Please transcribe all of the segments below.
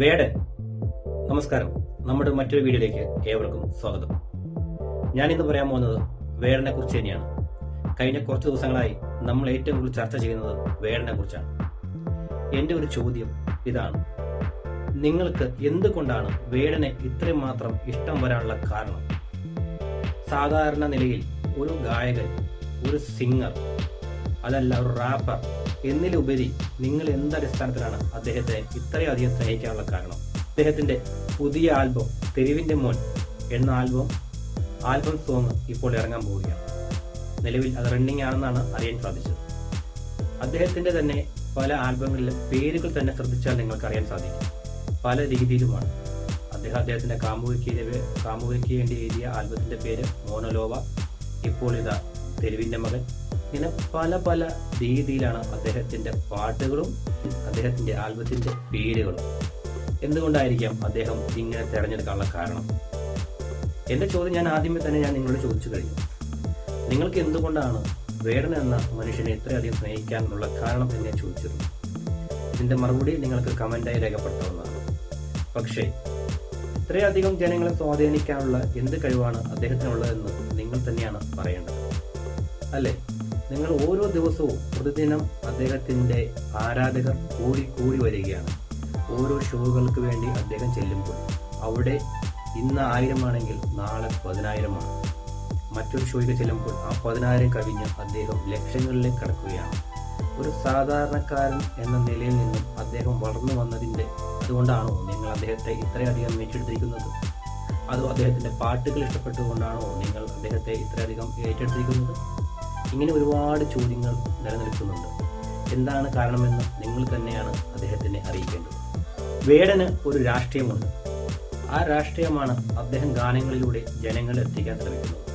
വേടൻ നമസ്കാരം. നമ്മുടെ മറ്റൊരു വീഡിയോയിലേക്ക് ഏവർക്കും സ്വാഗതം. ഞാൻ ഇന്ന് പറയാൻ പോകുന്നത് വേടനെ കുറിച്ച് തന്നെയാണ്. കഴിഞ്ഞ കുറച്ച് ദിവസങ്ങളായി നമ്മൾ ഏറ്റവും കൂടുതൽ ചർച്ച ചെയ്യുന്നത് വേടനെ കുറിച്ചാണ്. എന്റെ ഒരു ചോദ്യം ഇതാണ്. നിങ്ങൾക്ക് എന്തുകൊണ്ടാണ് വേടനെ ഇത്രയും മാത്രം ഇഷ്ടം വരാനുള്ള കാരണം? സാധാരണ നിലയിൽ ഒരു ഗായകൻ ഒരു സിംഗർ അതല്ല ഒരു റാപ്പർ എന്നിലുപരി നിങ്ങൾ എന്തടിസ്ഥാനത്തിലാണ് അദ്ദേഹത്തെ ഇത്രയധികം സ്നേഹിക്കാനുള്ള കാരണം? അദ്ദേഹത്തിന്റെ പുതിയ ആൽബം തെരുവിന്റെ മോൻ എന്ന ആൽബം ആൽബം സോങ് ഇപ്പോൾ ഇറങ്ങാൻ പോവുകയാണ്. നിലവിൽ അത് റണ്ണിംഗ് ആണെന്നാണ് അറിയാൻ സാധിച്ചത്. അദ്ദേഹത്തിന്റെ തന്നെ പല ആൽബങ്ങളിലും പേരുകൾ തന്നെ ശ്രദ്ധിച്ചാൽ നിങ്ങൾക്ക് അറിയാൻ സാധിക്കും. പല രീതിയിലുമാണ്. അദ്ദേഹം അദ്ദേഹത്തിന്റെ കാമുകിക്ക് കാമുകിക്ക് വേണ്ടി എഴുതിയ ആൽബത്തിന്റെ പേര് മോനോലോവ ഇപ്പോൾ ഇതാ തെരുവിന്റെ മകൻ. ഇങ്ങനെ പല പല രീതിയിലാണ് അദ്ദേഹത്തിന്റെ പാട്ടുകളും അദ്ദേഹത്തിന്റെ ആൽബത്തിന്റെ പേരുകളും. എന്തുകൊണ്ടായിരിക്കാം അദ്ദേഹം ഇങ്ങനെ തിരഞ്ഞെടുക്കാനുള്ള കാരണം? എന്റെ ചോദ്യം ഞാൻ ആദ്യമേ തന്നെ ഞാൻ നിങ്ങളോട് ചോദിച്ചു കഴിഞ്ഞു. നിങ്ങൾക്ക് എന്തുകൊണ്ടാണ് വേടൻ എന്ന മനുഷ്യനെ ഇത്രയധികം സ്നേഹിക്കാനുള്ള കാരണം എന്നെ ചോദിച്ചിരുന്നു ഇതിന്റെ മറുപടി നിങ്ങൾക്ക് കമന്റായി രേഖപ്പെടുത്താവുന്നതാണ്. പക്ഷേ ഇത്രയധികം ജനങ്ങളെ സ്വാധീനിക്കാനുള്ള എന്ത് കഴിവാണ് അദ്ദേഹത്തിനുള്ളതെന്ന് നിങ്ങൾ തന്നെയാണ് പറയേണ്ടത്. അല്ലേ? നിങ്ങൾ ഓരോ ദിവസവും പ്രതിദിനം അദ്ദേഹത്തിന്റെ ആരാധകർ കൂടി കൂടി വരികയാണ്. ഓരോ ഷോകൾക്ക് വേണ്ടി അദ്ദേഹം ചെല്ലുമ്പോൾ അവിടെ ഇന്ന് ആയിരമാണെങ്കിൽ നാളെ പതിനായിരമാണ്. മറ്റൊരു ഷോയ്ക്ക് ചെല്ലുമ്പോൾ ആ പതിനായിരം കവിഞ്ഞ് അദ്ദേഹം ലക്ഷങ്ങളിലേക്ക് കടക്കുകയാണ്. ഒരു സാധാരണക്കാരൻ എന്ന നിലയിൽ നിന്നും അദ്ദേഹം വളർന്നു വന്നതിന്റെ അതുകൊണ്ടാണോ നിങ്ങൾ അദ്ദേഹത്തെ ഇത്രയധികം ഏറ്റെടുത്തിരിക്കുന്നത്? അതോ അദ്ദേഹത്തിന്റെ പാട്ടുകൾ ഇഷ്ടപ്പെട്ടുകൊണ്ടാണോ നിങ്ങൾ അദ്ദേഹത്തെ ഇത്രയധികം ഏറ്റെടുത്തിരിക്കുന്നത്? ഇങ്ങനെ ഒരുപാട് ചോദ്യങ്ങൾ നിലനിൽക്കുന്നുണ്ട്. എന്താണ് കാരണമെന്ന് നിങ്ങൾ തന്നെയാണ് അദ്ദേഹത്തിനെ അറിയിക്കേണ്ടത്. വേടന് ഒരു രാഷ്ട്രീയമുണ്ട്. ആ രാഷ്ട്രീയമാണ് അദ്ദേഹം ഗാനങ്ങളിലൂടെ ജനങ്ങളെ എത്തിക്കാൻ ശ്രമിക്കുന്നത്.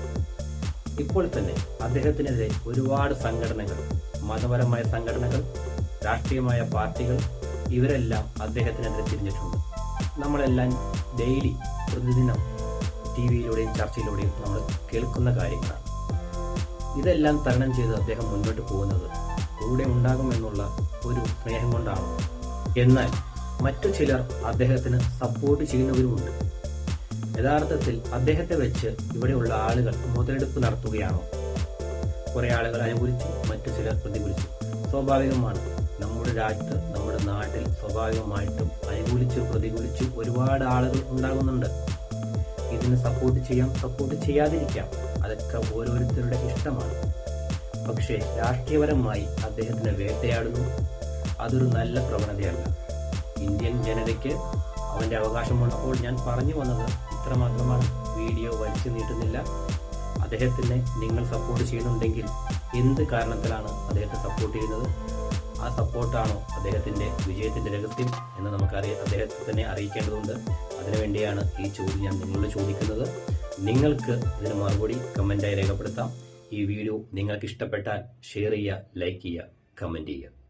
ഇപ്പോൾ തന്നെ അദ്ദേഹത്തിനെതിരെ ഒരുപാട് സംഘടനകൾ മതപരമായ സംഘടനകൾ രാഷ്ട്രീയമായ പാർട്ടികൾ ഇവരെല്ലാം അദ്ദേഹത്തിനെതിരെ തിരിഞ്ഞിട്ടുണ്ട്. നമ്മളെല്ലാം ഡെയിലി പ്രതിദിനം ടി വിയിലൂടെയും ചർച്ചയിലൂടെയും നമ്മൾ കേൾക്കുന്ന കാര്യങ്ങളാണ്. ഇതെല്ലാം തരണം ചെയ്ത് അദ്ദേഹം മുന്നോട്ട് പോകുന്നത് കൂടെ ഉണ്ടാകുമെന്നുള്ള ഒരു സ്നേഹം കൊണ്ടാണ്. എന്നാൽ മറ്റു ചിലർ അദ്ദേഹത്തിന് സപ്പോർട്ട് ചെയ്യുന്നവരുമുണ്ട്. യഥാർത്ഥത്തിൽ അദ്ദേഹത്തെ വെച്ച് ഇവിടെയുള്ള ആളുകൾ മുതലെടുപ്പ് നടത്തുകയാണോ? കുറെ ആളുകൾ അനുകൂലിച്ചു മറ്റു ചിലർ പ്രതികൂലിച്ചു. സ്വാഭാവികമാണ് നമ്മുടെ രാജ്യത്ത് നമ്മുടെ നാട്ടിൽ സ്വാഭാവികമായിട്ടും അനുകൂലിച്ചു പ്രതികൂലിച്ചു ഒരുപാട് ആളുകൾ ഉണ്ടാകുന്നുണ്ട്. ഇതിന് സപ്പോർട്ട് ചെയ്യാം സപ്പോർട്ട് ചെയ്യാതിരിക്കാം. അതൊക്കെ ഓരോരുത്തരുടെ ഇഷ്ടമാണ്. പക്ഷേ രാഷ്ട്രീയപരമായി അദ്ദേഹത്തിനെ വേട്ടയാടുന്നു. അതൊരു നല്ല പ്രവണതയല്ല. ഇന്ത്യൻ ജനതയ്ക്ക് അവന്റെ അവകാശമുള്ളപ്പോൾ ഞാൻ പറഞ്ഞു വന്നത് ഇത്രമാത്രമാണ്. വീഡിയോ വലിച്ചു നീട്ടുന്നില്ല. അദ്ദേഹത്തിനെ നിങ്ങൾ സപ്പോർട്ട് ചെയ്യുന്നുണ്ടെങ്കിൽ എന്ത് കാരണത്തിലാണ് അദ്ദേഹത്തെ സപ്പോർട്ട് ചെയ്യുന്നത്? ആ സപ്പോർട്ടാണോ അദ്ദേഹത്തിന്റെ വിജയത്തിന്റെ രഹസ്യം എന്ന് നമുക്കറിയാം അദ്ദേഹത്തെ തന്നെ അറിയിക്കേണ്ടതുണ്ട്. അതിനുവേണ്ടിയാണ് ഈ ചോദ്യം ഞാൻ നിങ്ങളോട് ചോദിക്കുന്നത്. നിങ്ങൾക്ക് ഇതിന് മറുപടി കമന്റായി രേഖപ്പെടുത്താം. ഈ വീഡിയോ നിങ്ങൾക്ക് ഇഷ്ടപ്പെട്ടാൽ ഷെയർ ചെയ്യുക ലൈക്ക് ചെയ്യുക കമന്റ് ചെയ്യുക.